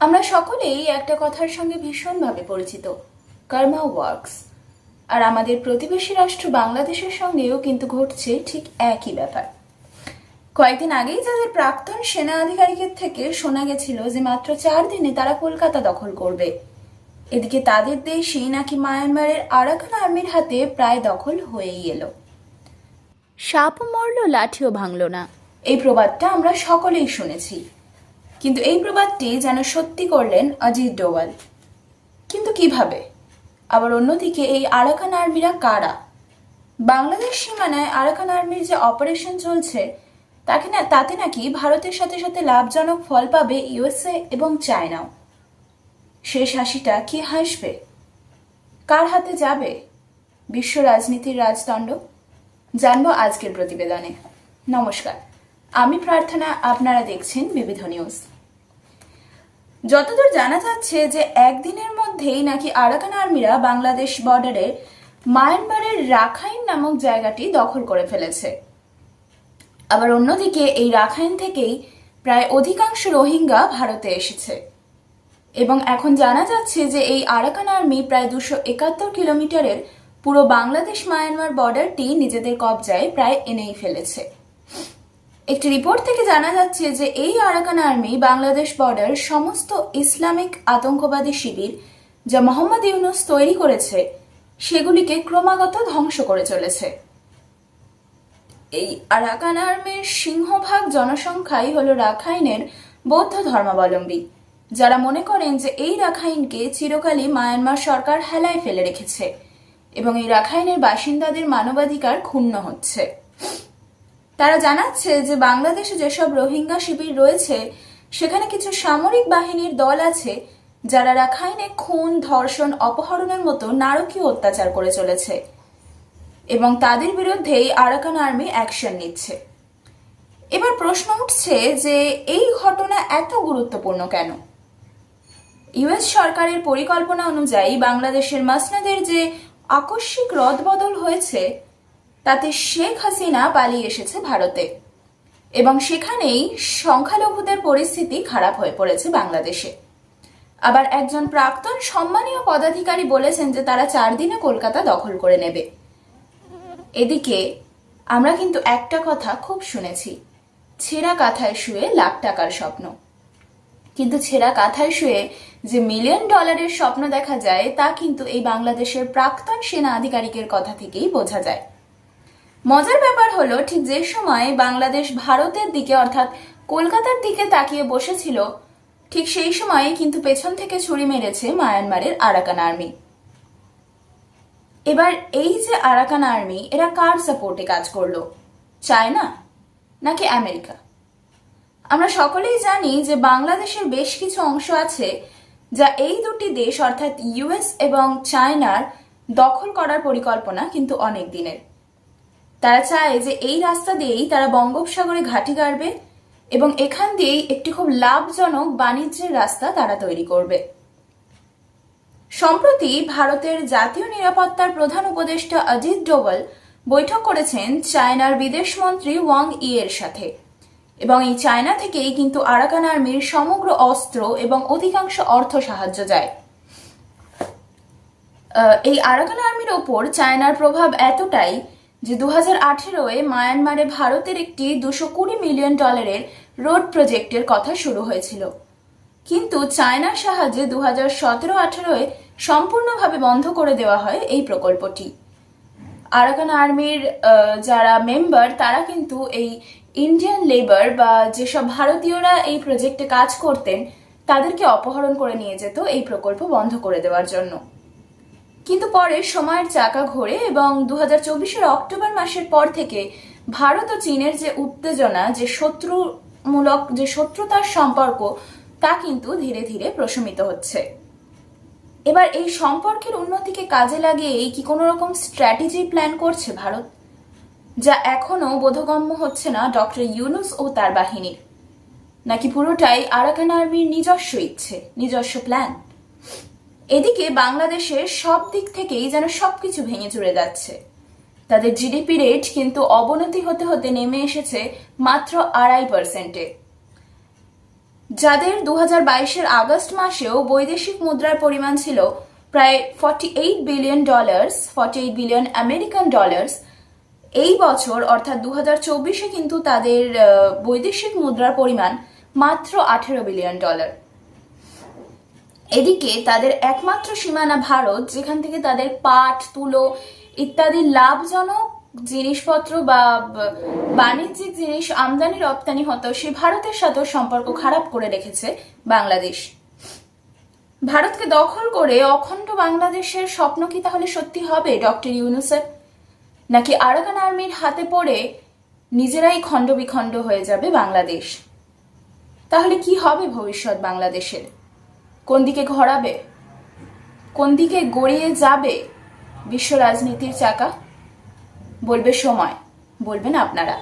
আমরা সকলেই একটা কথার সঙ্গে ভীষণভাবে পরিচিত। কর্মা ওয়ার্কস। আর আমাদের প্রতিবেশী রাষ্ট্র বাংলাদেশের সঙ্গেও কিন্তু ঘটছে ঠিক একই ব্যাপার। কয়েকদিন আগেই যাদের প্রাক্তন সেনা আধিকারিকের থেকে শোনা গেছিল যে মাত্র চার দিনে তারা কলকাতা দখল করবে। এদিকে তাদের দেশই নাকি মায়ানমারের আরাকান আর্মির হাতে প্রায় দখল হয়েই এলো। সাপও মরল, লাঠিও ভাঙল না। এই প্রবাদটা আমরা সকলেই শুনেছি। কিন্তু এই প্রবাদটি যেন সত্যি করলেন অজিত ডোভাল। কিন্তু কীভাবে? আবার অন্যদিকে এই আরাকান আর্মিরা কারা? বাংলাদেশ সীমানায় আরাকান আর্মির যে অপারেশন চলছে, তাকে না, তাতে নাকি ভারতের সাথে সাথে লাভজনক ফল পাবে ইউএসএ এবং চায়নাও। শেষ হাসিটা কি হাসবে? কার হাতে যাবে? বিশ্ব রাজনীতির রাজদণ্ড? জানব আজকের প্রতিবেদনে। নমস্কার। আমি প্রার্থনা আপনারা দেখছেন বিবিধ নিউজ। যতদূর জানা যাচ্ছে যে একদিনের মধ্যেই নাকি আরাকান আর্মিরা বাংলাদেশ বর্ডারে মায়ানমারের রাখাইন নামক জায়গাটি দখল করে ফেলেছে। আবার অন্যদিকে এই রাখাইন থেকেই প্রায় অধিকাংশ রোহিঙ্গা ভারতে এসেছে। এবং এখন জানা যাচ্ছে যে এই আরাকান আর্মি প্রায় দুশো একাত্তর কিলোমিটারের পুরো বাংলাদেশ মায়ানমার বর্ডারটি নিজেদের কবজায় প্রায় এনেই ফেলেছে। একটি রিপোর্ট থেকে জানা যাচ্ছে যে এই আরাকান আর্মি বাংলাদেশ বর্ডার সমস্ত ইসলামিক আতঙ্কবাদী শিবির যা মোহাম্মদ ইউনুস তৈরি করেছে, সেগুলিকে ক্রমাগত ধ্বংস করে চলেছে। এই আরাকান আর্মির সিংহভাগ জনসংখ্যাই হল রাখাইনের বৌদ্ধ ধর্মাবলম্বী, যারা মনে করেন যে এই রাখাইনকে চিরকালই মায়ানমার সরকার হেলায় ফেলে রেখেছে এবং এই রাখাইনের বাসিন্দাদের মানবাধিকার ক্ষুণ্ণ হচ্ছে। তারা জানাচ্ছে যে বাংলাদেশে যেসব রোহিঙ্গা শিবির রয়েছে, সেখানে কিছু সামরিক বাহিনীর দল আছে যারা রাখাইনে খুন, ধর্ষণ, অপহরণের মতো নারকীয় অত্যাচার করে চলেছে এবং তাদের বিরুদ্ধেই আরাকান আর্মি অ্যাকশন নিচ্ছে। এবার প্রশ্ন উঠছে যে এই ঘটনা এত গুরুত্বপূর্ণ কেন? ইউএস সরকারের পরিকল্পনা অনুযায়ী বাংলাদেশের মাসনাদের যে আকস্মিক রদবদল হয়েছে তাতে শেখ হাসিনা পালিয়ে এসেছে ভারতে। এবং সেখানেই সংখ্যালঘুদের পরিস্থিতি খারাপ হয়ে পড়েছে বাংলাদেশে। আবার একজন প্রাক্তন সম্মানীয় পদাধিকারী বলেছেন যে তারা চার দিনে কলকাতা দখল করে নেবে। এদিকে আমরা কিন্তু একটা কথা খুব শুনেছি, ছেঁড়া কাঁথায় শুয়ে লাখ টাকার স্বপ্ন। কিন্তু ছেঁড়া কাঁথায় শুয়ে যে মিলিয়ন ডলারের স্বপ্ন দেখা যায়, তা কিন্তু এই বাংলাদেশের প্রাক্তন সেনা আধিকারিকের কথা থেকেই বোঝা যায়। মজার ব্যাপার হলো, ঠিক যে সময় বাংলাদেশ ভারতের দিকে, অর্থাৎ কলকাতার দিকে তাকিয়ে বসেছিল, ঠিক সেই সময় কিন্তু পেছন থেকে ছুরি মেরেছে মায়ানমারের আরাকান আর্মি। এবার এই যে আরাকান আর্মি, এরা কার সাপোর্টে কাজ করল? চায়না নাকি আমেরিকা? আমরা সকলেই জানি যে বাংলাদেশের বেশ কিছু অংশ আছে যা এই দুটি দেশ, অর্থাৎ ইউএস এবং চায়নার, দখল করার পরিকল্পনা কিন্তু অনেক দিনের। তারা চায় যে এই রাস্তা দিয়েই তারা বঙ্গোপসাগরে ঘাঁটি গাড়বে এবং এখান দিয়েই একটি খুব লাভজনক বাণিজ্যের রাস্তা তারা তৈরি করবে। সম্প্রতি ভারতের জাতীয় নিরাপত্তার প্রধান উপদেষ্টা অজিত ডোভাল বৈঠক করেছেন চায়নার বিদেশমন্ত্রী ওয়াং ই এর সাথে। এবং এই চায়না থেকেই কিন্তু আরাকান আর্মির সমগ্র অস্ত্র এবং অধিকাংশ অর্থ সাহায্য যায়। এই আরাকান আর্মির ওপর চায়নার প্রভাব এতটাই যে দু হাজার আঠেরোয় মায়ানমারে ভারতের একটি দুশো কুড়ি মিলিয়ন ডলারের রোড প্রজেক্টের কথা শুরু হয়েছিল। কিন্তু চায়নার সাহায্যে দু হাজার সতেরো আঠেরোয় সম্পূর্ণভাবে বন্ধ করে দেওয়া হয় এই প্রকল্পটি। আরাকান আর্মির যারা মেম্বার, তারা কিন্তু এই ইন্ডিয়ান লেবার বা যেসব ভারতীয়রা এই প্রজেক্টে কাজ করতেন, তাদেরকে অপহরণ করে নিয়ে যেত এই প্রকল্প বন্ধ করে দেওয়ার জন্য। কিন্তু পরে সময়ের চাকা ঘোরে এবং দু হাজার অক্টোবর মাসের পর থেকে ভারত ও চীনের যে উত্তেজনা, যে শত্রুমূলক, যে শত্রুতার সম্পর্ক, তা কিন্তু ধীরে ধীরে প্রশমিত হচ্ছে। এবার এই সম্পর্কের উন্নতিকে কাজে লাগিয়েই কি কোনো রকম স্ট্র্যাটেজি প্ল্যান করছে ভারত? যা এখনও বোধগম্য হচ্ছে না ডক্টর ইউনুস ও তার বাহিনীর। নাকি পুরোটাই আরাকান আর্মির নিজস্ব ইচ্ছে, নিজস্ব প্ল্যান? এদিকে বাংলাদেশের সব দিক থেকেই যেন সবকিছু ভেঙে চুরে যাচ্ছে। তাদের জিডিপি রেট কিন্তু অবনতি হতে হতে নেমে এসেছে মাত্র আড়াই পার্সেন্টে। যাদের দু হাজার বাইশের আগস্ট মাসেও বৈদেশিক মুদ্রার পরিমাণ ছিল প্রায় forty eight billion dollars forty eight billion American dollars এই বছর অর্থাৎ দু হাজার চব্বিশে কিন্তু তাদের বৈদেশিক মুদ্রার পরিমাণ মাত্র আঠেরো বিলিয়ন ডলার এদিকে তাদের একমাত্র সীমানা ভারত, যেখান থেকে তাদের পাট, তুলো ইত্যাদি লাভজনক জিনিসপত্র বা বাণিজ্যিক জিনিস আমদানি, রপ্তানি হতো, সে ভারতের সাথেও সম্পর্ক খারাপ করে রেখেছে বাংলাদেশ। ভারতকে দখল করে অখণ্ড বাংলাদেশের স্বপ্ন কি তাহলে সত্যি হবে, ডক্টর ইউনুসের? নাকি আরাকান আর্মির হাতে পড়ে নিজেরাই খণ্ড বিখণ্ড হয়ে যাবে বাংলাদেশ? তাহলে কি হবে ভবিষ্যৎ বাংলাদেশের? কোন দিকে ঘোরাবে? কোন দিকে গড়িয়ে যাবে বিশ্ব রাজনীতির চাকা? বলবে সময় বলবেন আপনারা।